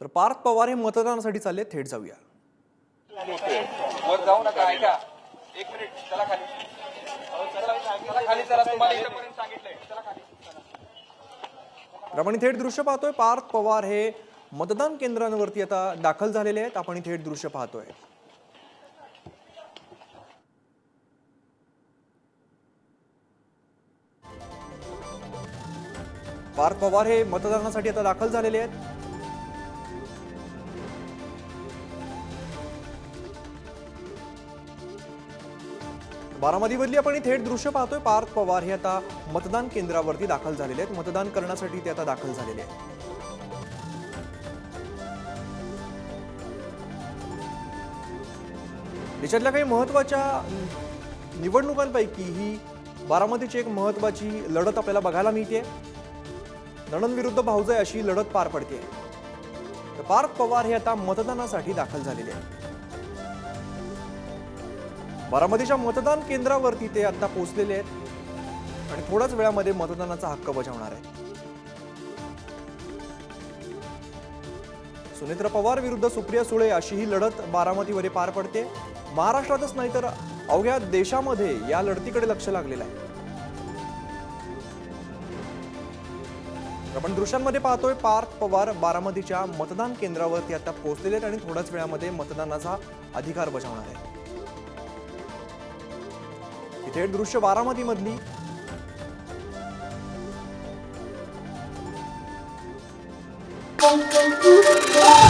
तर पार्थ पवार हे मतदानासाठी चालले थेट जाऊया. वर जाऊ नका ऐका. एक मिनिट चला खाली. अहो, चला चला खाली चला. तुम्हाला इथपर्यंत सांगितलंय. चला खाली. आपण थेट दृश्य पाहतोय. पार्थ पवार हे मतदान केंद्रांवरती आता दाखल झालेले आहेत. आपण थेट दृश्य पाहतोय. पार्थ पवार हे मतदानासाठी आता दाखल झालेले आहेत. बारामतीमधली आपण थेट दृश्य पाहतोय. पार्थ पवार हे आता मतदान केंद्रावरती दाखल झालेले आहेत. मतदान करण्यासाठी ते आता दाखल झालेले आहेत. देशातल्या काही महत्त्वाच्या निवडणुकांपैकी ही बारामतीची एक महत्वाची लढत आपल्याला बघायला मिळते नणन विरुद्ध भाऊजाई अशी लढत पार पडते तर पार्थ पवार हे आता मतदानासाठी दाखल झालेले आहेत. बारामतीच्या मतदान केंद्रावरती ते आता पोहोचलेले आहेत. आणि थोड्याच वेळामध्ये मतदानाचा हक्क बजावणार आहेत. सुनेत्र पवार विरुद्ध सुप्रिया सुळे अशी ही लढत बारामतीमध्ये पार पडते. महाराष्ट्रातच नाही तर अवघ्या देशामध्ये या लढतीकडे लक्ष लागलेलं आहे. आपण दृश्यांमध्ये पाहतोय पार्थ पवार बारामतीच्या मतदान केंद्रावरती आता पोहोचलेले आहेत आणि थोड्याच वेळामध्ये मतदानाचा अधिकार बजावणार आहे ही थेट दृश्य बारामतीमधली Thank